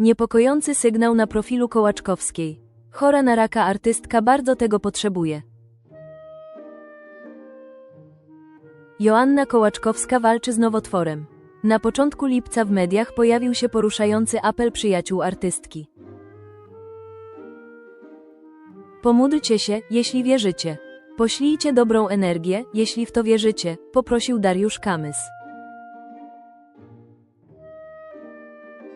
Niepokojący sygnał na profilu Kołaczkowskiej. Chora na raka artystka bardzo tego potrzebuje. Joanna Kołaczkowska walczy z nowotworem. Na początku lipca w mediach pojawił się poruszający apel przyjaciół artystki. Pomódlcie się, jeśli wierzycie. Poślijcie dobrą energię, jeśli w to wierzycie, poprosił Dariusz Kamys.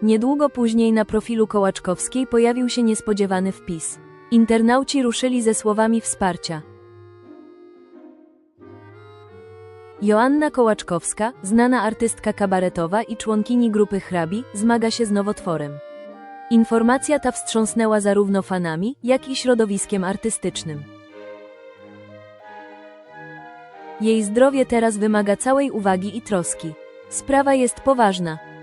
Niedługo później na profilu Kołaczkowskiej pojawił się niespodziewany wpis. Internauci ruszyli ze słowami wsparcia. Joanna Kołaczkowska, znana artystka kabaretowa i członkini grupy Hrabi, zmaga się z nowotworem. Informacja ta wstrząsnęła zarówno fanami, jak i środowiskiem artystycznym. Jej zdrowie teraz wymaga całej uwagi i troski. Sprawa jest poważna.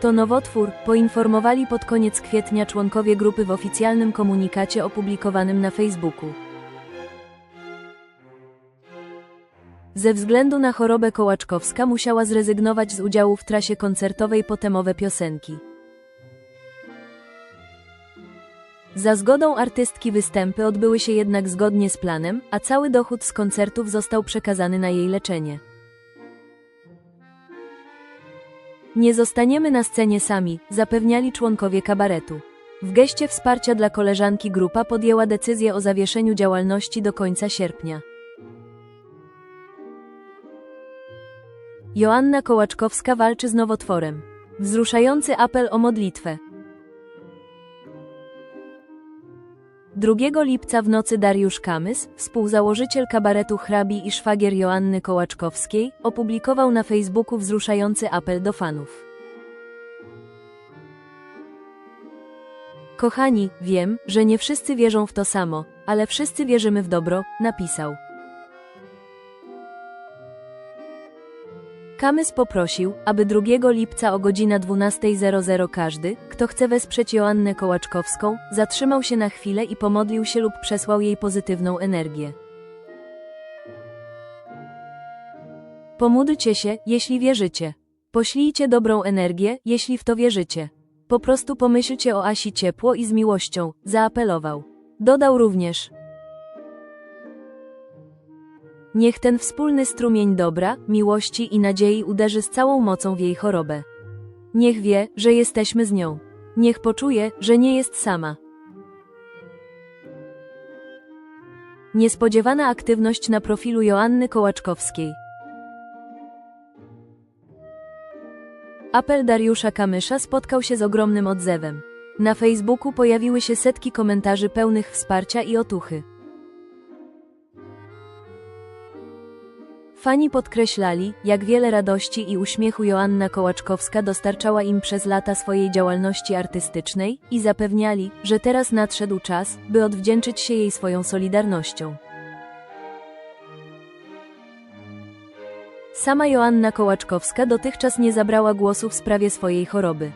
To nowotwór, poinformowali pod koniec kwietnia członkowie grupy w oficjalnym komunikacie opublikowanym na Facebooku. Ze względu na chorobę Kołaczkowska musiała zrezygnować z udziału w trasie koncertowej po temowe piosenki. Za zgodą artystki występy odbyły się jednak zgodnie z planem, a cały dochód z koncertów został przekazany na jej leczenie. Nie zostaniemy na scenie sami, zapewniali członkowie kabaretu. W geście wsparcia dla koleżanki grupa podjęła decyzję o zawieszeniu działalności do końca sierpnia. Joanna Kołaczkowska walczy z nowotworem. Wzruszający apel o modlitwę. 2 lipca w nocy Dariusz Kamys, współzałożyciel kabaretu Hrabi i szwagier Joanny Kołaczkowskiej, opublikował na Facebooku wzruszający apel do fanów. Kochani, wiem, że nie wszyscy wierzą w to samo, ale wszyscy wierzymy w dobro, napisał. Kamys poprosił, aby 2 lipca o godzina 12.00 każdy, kto chce wesprzeć Joannę Kołaczkowską, zatrzymał się na chwilę i pomodlił się lub przesłał jej pozytywną energię. Pomódlcie się, jeśli wierzycie. Poślijcie dobrą energię, jeśli w to wierzycie. Po prostu pomyślcie o Asi ciepło i z miłością, zaapelował. Dodał również. Niech ten wspólny strumień dobra, miłości i nadziei uderzy z całą mocą w jej chorobę. Niech wie, że jesteśmy z nią. Niech poczuje, że nie jest sama. Niespodziewana aktywność na profilu Joanny Kołaczkowskiej. Apel Dariusza Kamysza spotkał się z ogromnym odzewem. Na Facebooku pojawiły się setki komentarzy pełnych wsparcia i otuchy. Fani podkreślali, jak wiele radości i uśmiechu Joanna Kołaczkowska dostarczała im przez lata swojej działalności artystycznej i zapewniali, że teraz nadszedł czas, by odwdzięczyć się jej swoją solidarnością. Sama Joanna Kołaczkowska dotychczas nie zabrała głosu w sprawie swojej choroby.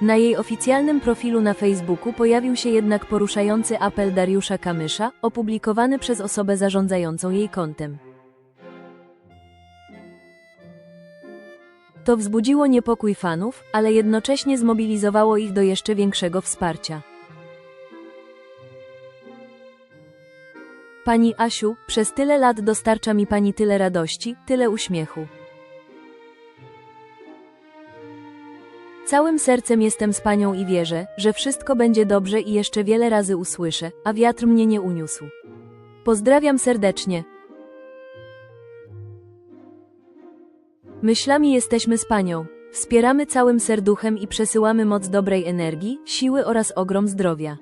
Na jej oficjalnym profilu na Facebooku pojawił się jednak poruszający apel Dariusza Kamysza, opublikowany przez osobę zarządzającą jej kontem. To wzbudziło niepokój fanów, ale jednocześnie zmobilizowało ich do jeszcze większego wsparcia. Pani Asiu, przez tyle lat dostarcza mi pani tyle radości, tyle uśmiechu. Całym sercem jestem z panią i wierzę, że wszystko będzie dobrze i jeszcze wiele razy usłyszę, a wiatr mnie nie uniósł. Pozdrawiam serdecznie. Myślami jesteśmy z panią. Wspieramy całym serduchem i przesyłamy moc dobrej energii, siły oraz ogrom zdrowia.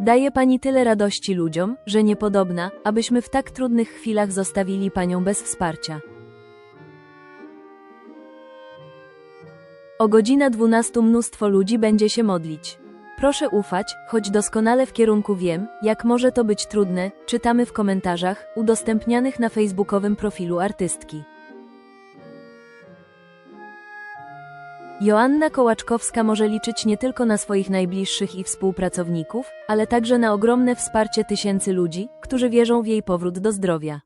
Daje pani tyle radości ludziom, że niepodobna, abyśmy w tak trudnych chwilach zostawili panią bez wsparcia. O godzina 12 mnóstwo ludzi będzie się modlić. Proszę ufać, choć doskonale w kierunku wiem, jak może to być trudne, czytamy w komentarzach, udostępnianych na facebookowym profilu artystki. Joanna Kołaczkowska może liczyć nie tylko na swoich najbliższych i współpracowników, ale także na ogromne wsparcie tysięcy ludzi, którzy wierzą w jej powrót do zdrowia.